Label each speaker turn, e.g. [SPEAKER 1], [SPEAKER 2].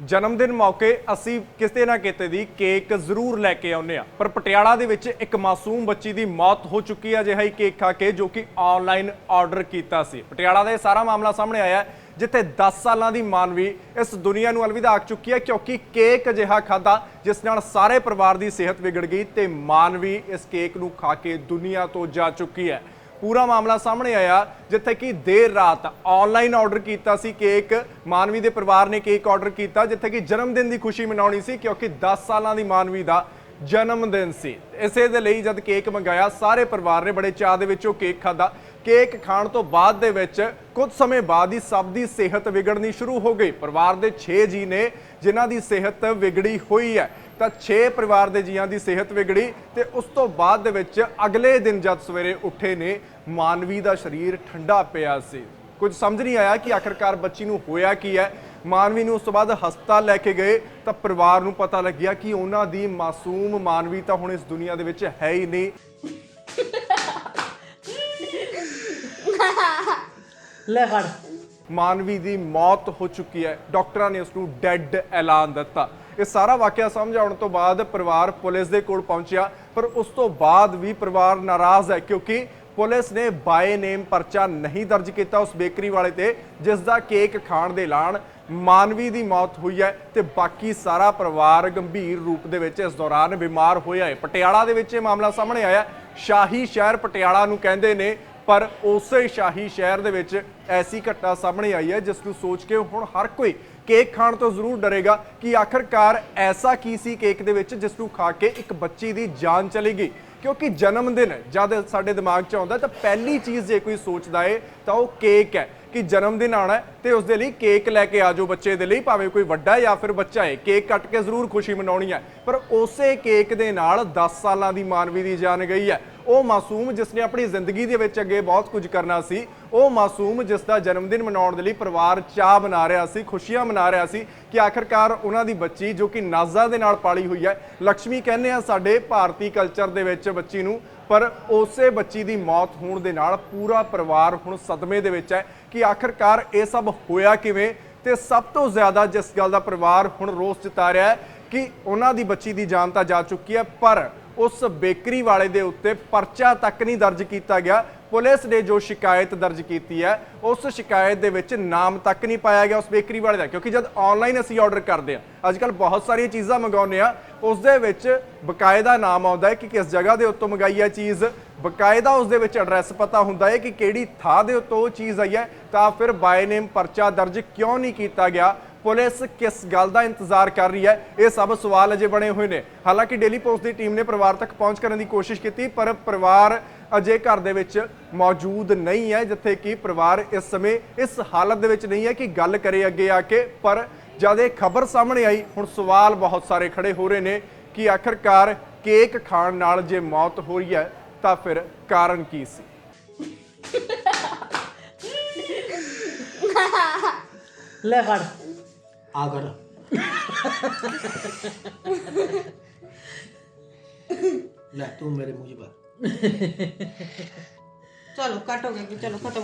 [SPEAKER 1] ਜਨਮ ਦਿਨ ਮੌਕੇ ਅਸੀਂ ਕਿਤੇ ਨਾ ਕਿਤੇ ਦੀ ਕੇਕ ਜ਼ਰੂਰ ਲੈ ਕੇ ਆਉਂਦੇ ਆ ਪਰ ਪਟਿਆਲਾ ਦੇ ਵਿੱਚ ਇੱਕ ਮਾਸੂਮ ਬੱਚੀ ਦੀ ਮੌਤ ਹੋ ਚੁੱਕੀ ਹੈ, ਅਜਿਹਾ ਹੀ ਕੇਕ ਖਾ ਕੇ ਜੋ ਕਿ ਆਨਲਾਈਨ ਆਰਡਰ ਕੀਤਾ ਸੀ। ਪਟਿਆਲਾ ਦਾ ਇਹ ਸਾਰਾ ਮਾਮਲਾ ਸਾਹਮਣੇ ਆਇਆ ਜਿੱਥੇ 10 ਸਾਲਾਂ ਦੀ ਮਾਨਵੀ ਇਸ ਦੁਨੀਆ ਨੂੰ ਅਲਵਿਦਾ ਆਖ ਚੁੱਕੀ ਹੈ, ਕਿਉਂਕਿ ਕੇਕ ਅਜਿਹਾ ਖਾਦਾ ਜਿਸ ਨਾਲ ਸਾਰੇ ਪਰਿਵਾਰ ਦੀ ਸਿਹਤ ਵਿਗੜ ਗਈ ਤੇ ਮਾਨਵੀ ਇਸ ਕੇਕ ਨੂੰ ਖਾ ਕੇ ਦੁਨੀਆ ਤੋਂ ਜਾ ਚੁੱਕੀ ਹੈ। ਪੂਰਾ ਮਾਮਲਾ ਸਾਹਮਣੇ ਆਇਆ, ਜਿੱਥੇ ਕਿ ਦੇਰ ਰਾਤ ਆਨਲਾਈਨ ਆਰਡਰ ਕੀਤਾ ਸੀ ਕੇਕ ਮਾਨਵੀ ਦੇ ਪਰਿਵਾਰ ਨੇ ਕੇਕ ਆਰਡਰ ਕੀਤਾ, ਜਿੱਥੇ ਕਿ ਜਨਮ ਦਿਨ ਦੀ ਖੁਸ਼ੀ ਮਨਾਉਣੀ ਸੀ, ਕਿਉਂਕਿ 10 ਸਾਲਾਂ ਦੀ ਮਾਨਵੀ ਦਾ ਜਨਮ ਦਿਨ ਸੀ। ਇਸੇ ਦੇ ਲਈ ਜਦ ਕੇਕ ਮੰਗਾਇਆ, ਸਾਰੇ ਪਰਿਵਾਰ ਨੇ ਬੜੇ ਚਾਅ ਦੇ ਵਿੱਚ ਉਹ ਕੇਕ ਖਾਦਾ ਕੇਕ ਖਾਣ ਤੋਂ ਬਾਅਦ ਦੇ ਵਿੱਚ ਕੁਝ ਸਮੇਂ ਬਾਅਦ ਹੀ ਸਭ ਦੀ ਸਿਹਤ ਵਿਗੜਨੀ ਸ਼ੁਰੂ ਹੋ ਗਈ। ਪਰਿਵਾਰ ਦੇ 6 ਜੀ ਨੇ ਜਿਨ੍ਹਾਂ ਦੀ ਸਿਹਤ ਵਿਗੜੀ ਹੋਈ ਹੈ, ਤਾਂ 6 ਪਰਿਵਾਰ ਦੇ ਜੀਆਂ ਦੀ ਸਿਹਤ ਵਿਗੜੀ ਤੇ ਉਸ ਤੋਂ ਬਾਅਦ ਦੇ ਵਿੱਚ ਅਗਲੇ ਦਿਨ ਜਦ ਸਵੇਰੇ ਉੱਠੇ ਨੇ, ਮਾਨਵੀ ਦਾ ਸਰੀਰ ਠੰਡਾ ਪਿਆ ਸੀ। ਕੁਝ ਸਮਝ ਨਹੀਂ ਆਇਆ ਕਿ ਆਖਰਕਾਰ ਬੱਚੀ ਨੂੰ ਹੋਇਆ ਕੀ ਹੈ। ਮਾਨਵੀ ਨੂੰ ਉਸ ਤੋਂ ਬਾਅਦ ਹਸਪਤਾਲ ਲੈ ਕੇ ਗਏ, ਤਾਂ ਪਰਿਵਾਰ ਨੂੰ ਪਤਾ ਲੱਗਿਆ ਕਿ ਉਹਨਾਂ ਦੀ ਮਾਸੂਮ ਮਾਨਵੀ ਤਾਂ ਹੁਣ ਇਸ ਦੁਨੀਆ ਦੇ ਵਿੱਚ ਹੈ ਹੀ ਨਹੀਂ।
[SPEAKER 2] ਲੈ ਫੜ।
[SPEAKER 1] ਮਾਨਵੀ ਦੀ ਮੌਤ ਹੋ ਚੁੱਕੀ ਹੈ। ਡਾਕਟਰਾਂ ਨੇ ਉਸ ਨੂੰ ਡੈੱਡ ਐਲਾਨ ਦਿੱਤਾ। ਇਹ ਸਾਰਾ ਵਾਕਿਆ ਸਮਝ ਆਉਣ ਤੋਂ ਬਾਅਦ ਪਰਿਵਾਰ ਪੁਲਿਸ ਦੇ ਕੋਲ ਪਹੁੰਚਿਆ। ਪਰ ਉਸ ਤੋਂ ਬਾਅਦ ਵੀ ਪਰਿਵਾਰ ਨਾਰਾਜ਼ ਹੈ ਕਿਉਂਕਿ ਪੁਲਿਸ ਨੇ ਬਾਏ ਨੇਮ ਪਰਚਾ ਨਹੀਂ ਦਰਜ ਕੀਤਾ ਉਸ ਬੇਕਰੀ ਵਾਲੇ ਤੇ, ਜਿਸ ਦਾ ਕੇਕ ਖਾਣ ਦੇ ਐਲਾਨ ਮਾਨਵੀ ਦੀ ਮੌਤ ਹੋਈ ਹੈ ਤੇ ਬਾਕੀ ਸਾਰਾ ਪਰਿਵਾਰ ਗੰਭੀਰ ਰੂਪ ਦੇ ਵਿੱਚ ਇਸ ਦੌਰਾਨ ਬਿਮਾਰ ਹੋਇਆ ਹੈ। ਪਟਿਆਲਾ ਦੇ ਵਿੱਚ ਇਹ ਮਾਮਲਾ ਸਾਹਮਣੇ ਆਇਆ। ਸ਼ਾਹੀ ਸ਼ਹਿਰ ਪਟਿਆਲਾ ਨੂੰ ਕਹਿੰਦੇ ਨੇ ਪਰ ਉਸੇ ਸ਼ਾਹੀ ਸ਼ਹਿਰ ਦੇ ਵਿੱਚ ਐਸੀ ਘਟਨਾ ਸਾਹਮਣੇ ਆਈ ਹੈ, ਜਿਸ ਨੂੰ ਸੋਚ ਕੇ ਹੁਣ ਹਰ ਕੋਈ ਕੇਕ ਖਾਣ ਤੋਂ ਜ਼ਰੂਰ ਡਰੇਗਾ ਕਿ ਆਖਰਕਾਰ ਐਸਾ ਕੀ ਸੀ ਕੇਕ ਦੇ ਵਿੱਚ ਜਿਸ ਨੂੰ ਖਾ ਕੇ ਇੱਕ ਬੱਚੀ ਦੀ ਜਾਨ ਚਲੀ ਗਈ ਕਿਉਂਕਿ ਜਨਮ ਦਿਨ ਜਦ ਸਾਡੇ ਦਿਮਾਗ 'ਚ ਆਉਂਦਾ ਤਾਂ ਪਹਿਲੀ ਚੀਜ਼ ਜੇ ਕੋਈ ਸੋਚਦਾ ਏ, ਤਾਂ ਉਹ ਕੇਕ ਹੈ ਕਿ ਜਨਮ ਦਿਨ ਆਣਾ ਹੈ ਤੇ ਉਸ ਦੇ ਲਈ ਕੇਕ ਲੈ ਕੇ ਆਜੋ ਬੱਚੇ ਦੇ ਲਈ, ਭਾਵੇਂ ਕੋਈ ਵੱਡਾ ਜਾਂ ਫਿਰ ਬੱਚਾ ਏ ਕੇਕ ਕੱਟ ਕੇ ਜ਼ਰੂਰ ਖੁਸ਼ੀ ਮਨਾਉਣੀ ਹੈ। ਪਰ ਉਸੇ ਕੇਕ ਦੇ ਨਾਲ 10 ਸਾਲਾਂ ਦੀ ਮਾਨਵੀ ਦੀ ਜਾਨ ਗਈ ਹੈ। ਉਹ ਮਾਸੂਮ ਜਿਸ ਨੇ ਆਪਣੀ ਜ਼ਿੰਦਗੀ ਦੇ ਵਿੱਚ ਅੱਗੇ ਬਹੁਤ ਕੁਝ ਕਰਨਾ ਸੀ, ਉਹ ਮਾਸੂਮ ਜਿਸ ਦਾ ਜਨਮ ਦਿਨ ਮਨਾਉਣ ਦੇ ਲਈ ਪਰਿਵਾਰ ਚਾਹ ਮਨਾ ਰਿਹਾ ਸੀ, ਖੁਸ਼ੀਆਂ ਮਨਾ ਰਿਹਾ ਸੀ ਕਿ ਆਖਰਕਾਰ ਉਹਨਾਂ ਦੀ ਬੱਚੀ ਜੋ ਕਿ ਨਾਜ਼ਾ ਦੇ ਨਾਲ ਪਾਲੀ ਹੋਈ ਹੈ ਲక్ష్ਮੀ ਕਹਿੰਦੇ ਆ ਸਾਡੇ ਭਾਰਤੀ ਕਲਚਰ ਦੇ ਵਿੱਚ ਬੱਚੀ ਨੂੰ, ਪਰ ਉਸੇ ਬੱਚੀ ਦੀ ਮੌਤ ਹੋਣ ਦੇ ਨਾਲ ਪੂਰਾ ਪਰਿਵਾਰ ਹੁਣ ਸਦਮੇ ਦੇ ਵਿੱਚ ਹੈ ਕਿ ਆਖਰਕਾਰ ਇਹ ਸਭ ਹੋਇਆ ਕਿਵੇਂ ਤੇ ਸਭ ਤੋਂ ਜ਼ਿਆਦਾ ਜਿਸ ਗੱਲ ਦਾ ਪਰਿਵਾਰ ਹੁਣ ਰੋਸ ਜਤਾ ਰਿਹਾ ਹੈ ਕਿ ਉਹਨਾਂ ਦੀ ਬੱਚੀ ਦੀ ਜਾਨ ਤਾਂ ਜਾ ਚੁੱਕੀ ਹੈ, ਪਰ ਉਸ ਬੇਕਰੀ ਵਾਲੇ ਦੇ ਉੱਤੇ ਪਰਚਾ ਤੱਕ ਨਹੀਂ ਦਰਜ ਕੀਤਾ ਗਿਆ। ਪੁਲਿਸ ਨੇ ਜੋ ਸ਼ਿਕਾਇਤ ਦਰਜ ਕੀਤੀ ਹੈ, ਉਸ ਸ਼ਿਕਾਇਤ ਦੇ ਵਿੱਚ ਨਾਮ ਤੱਕ ਨਹੀਂ ਪਾਇਆ ਗਿਆ ਉਸ ਬੇਕਰੀ ਵਾਲੇ ਦਾ, ਕਿਉਂਕਿ ਜਦ ਆਨਲਾਈਨ ਅਸੀਂ ਆਰਡਰ ਕਰਦੇ ਹਾਂ ਅੱਜ ਕੱਲ ਬਹੁਤ ਸਾਰੀਆਂ ਚੀਜ਼ਾਂ ਮੰਗਾਉਂਦੇ ਆ ਉਸ ਦੇ ਵਿੱਚ ਬਕਾਇਦਾ ਨਾਮ ਆਉਂਦਾ ਹੈ ਕਿ ਕਿਸ ਜਗ੍ਹਾ ਦੇ ਉੱਤੋਂ ਮੰਗਾਈ ਹੈ ਚੀਜ਼, ਬਕਾਇਦਾ ਉਸ ਦੇ ਵਿੱਚ ਐਡਰੈਸ ਪਤਾ ਹੁੰਦਾ ਹੈ ਕਿ ਕਿਹੜੀ ਥਾਂ ਦੇ ਉੱਤੋਂ ਉਹ ਚੀਜ਼ ਆਈ ਹੈ, ਤਾਂ ਫਿਰ ਬਾਏ ਨੇਮ ਪਰਚਾ ਦਰਜ ਕਿਉਂ ਨਹੀਂ ਕੀਤਾ ਗਿਆ ਪੁਲਿਸ ਕਿਸ ਗੱਲ ਦਾ ਇੰਤਜ਼ਾਰ ਕਰ ਰਹੀ ਹੈ? ਇਹ ਸਭ ਸਵਾਲ ਅਜੇ ਬਣੇ ਹੋਏ ਨੇ। ਹਾਲਾਂਕਿ ਡੇਲੀ ਪੋਸਟ ਦੀ ਟੀਮ ਨੇ ਪਰਿਵਾਰ ਤੱਕ ਪਹੁੰਚ ਕਰਨ ਦੀ ਕੋਸ਼ਿਸ਼ ਕੀਤੀ, ਪਰ ਪਰਿਵਾਰ ਅਜੇ ਘਰ ਦੇ ਵਿੱਚ ਮੌਜੂਦ ਨਹੀਂ ਹੈ, ਜਿੱਥੇ ਕਿ ਪਰਿਵਾਰ ਇਸ ਸਮੇਂ ਇਸ ਹਾਲਤ ਦੇ ਵਿੱਚ ਨਹੀਂ ਹੈ ਕਿ ਗੱਲ ਕਰੇ ਅੱਗੇ ਆ ਕੇ। ਪਰ ਜਦ ਇਹ ਖਬਰ ਸਾਹਮਣੇ ਆਈ, ਹੁਣ ਸਵਾਲ ਬਹੁਤ ਸਾਰੇ ਖੜੇ ਹੋ ਰਹੇ ਨੇ ਕਿ ਆਖਰਕਾਰ ਕੇਕ ਖਾਣ ਨਾਲ ਜੇ ਮੌਤ ਹੋਈ ਹੈ, ਤਾਂ ਫਿਰ ਕਾਰਨ ਕੀ ਸੀ?
[SPEAKER 2] ਲੈ ਫੜ।
[SPEAKER 3] ਆ ਕਰ ਲੈ ਤੂੰ ਮੇਰੇ ਮੂੰਹ 'ਚ ਪਾ
[SPEAKER 4] ਚਲੋ ਕੱਟ ਹੋ ਗਿਆ ਜੀ ਚਲੋ ਖਤਮ